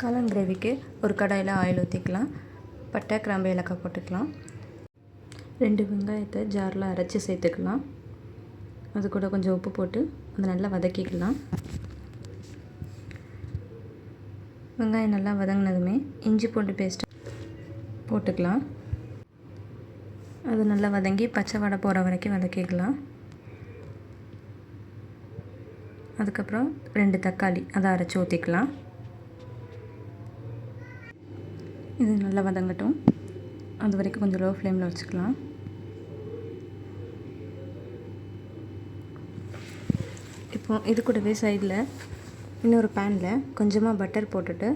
காளான் கிரேவிக்கு ஒரு கடாயில் ஆயில் ஊற்றிக்கலாம் பட்டை கிராம்பு ஏலக்காய் போட்டுக்கலாம். ரெண்டு வெங்காயத்தை ஜாரில் அரைச்சி சேர்த்துக்கலாம். அது கூட கொஞ்சம் உப்பு போட்டு அதை நல்லா வதக்கிக்கலாம். வெங்காயம் நல்லா வதங்கினதுமே இஞ்சி பூண்டு பேஸ்ட் போட்டுக்கலாம். அது நல்லா வதங்கி பச்சை வடை போகிற வரைக்கும் வதக்கிக்கலாம். அதுக்கப்புறம் ரெண்டு தக்காளி அதை அரைச்சி ஊற்றிக்கலாம் இது நல்லா வதங்கட்டும். அது வரைக்கும் கொஞ்சம் லோ ஃப்ளேமில் வச்சுக்கலாம். இப்போ இது கூடவே சைடில் இன்னொரு பேனில் கொஞ்சமாக பட்டர் போட்டுட்டு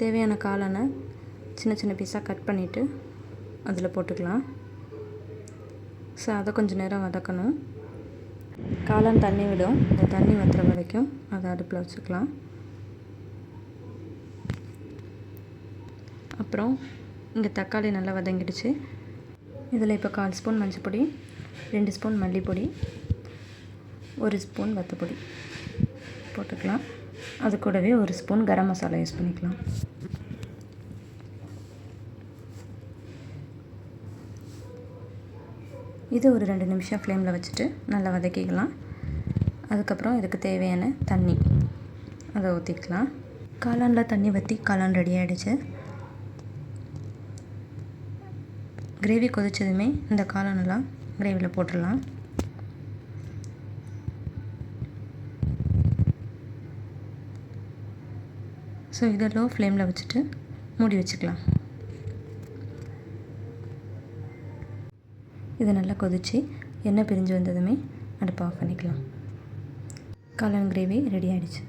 தேவையான காளானை சின்ன சின்ன பீஸாக கட் பண்ணிவிட்டு அதில் போட்டுக்கலாம். ஸோ அதை கொஞ்சம் நேரம் வதக்கணும். காளான் தண்ணி விடும். இந்த தண்ணி வற்றுற வரைக்கும் அதை அடுப்பில் வச்சுக்கலாம். அப்புறம் இங்கே தக்காளி நல்லா வதங்கிடுச்சு. இதில் இப்போ கால் ஸ்பூன் மஞ்சள் பொடி ரெண்டு ஸ்பூன் மல்லிப்பொடி ஒரு ஸ்பூன் வத்தப்பொடி போட்டுக்கலாம். அது கூடவே ஒரு ஸ்பூன் கரம் மசாலா யூஸ் பண்ணிக்கலாம். இது ஒரு ரெண்டு நிமிஷம் ஃப்ளேமில் வச்சுட்டு நல்லா வதக்கிக்கலாம். அதுக்கப்புறம் இதுக்கு தேவையான தண்ணி அதை ஊற்றிக்கலாம். காளானில் தண்ணி வற்றி காளான் ரெடி ஆகிடுச்சு கிரேவி கொதித்ததுமே இந்த காளானெல்லாம் கிரேவியில் போட்டுடலாம். ஸோ இதை லோ ஃப்ளேமில் வச்சுட்டு மூடி வச்சுக்கலாம். இது நல்லா கொதித்து எண்ணெய் பிரிஞ்சு வந்ததுமே அடுப்பு ஆஃப் பண்ணிக்கலாம். காளான் கிரேவி ரெடி ஆகிடுச்சு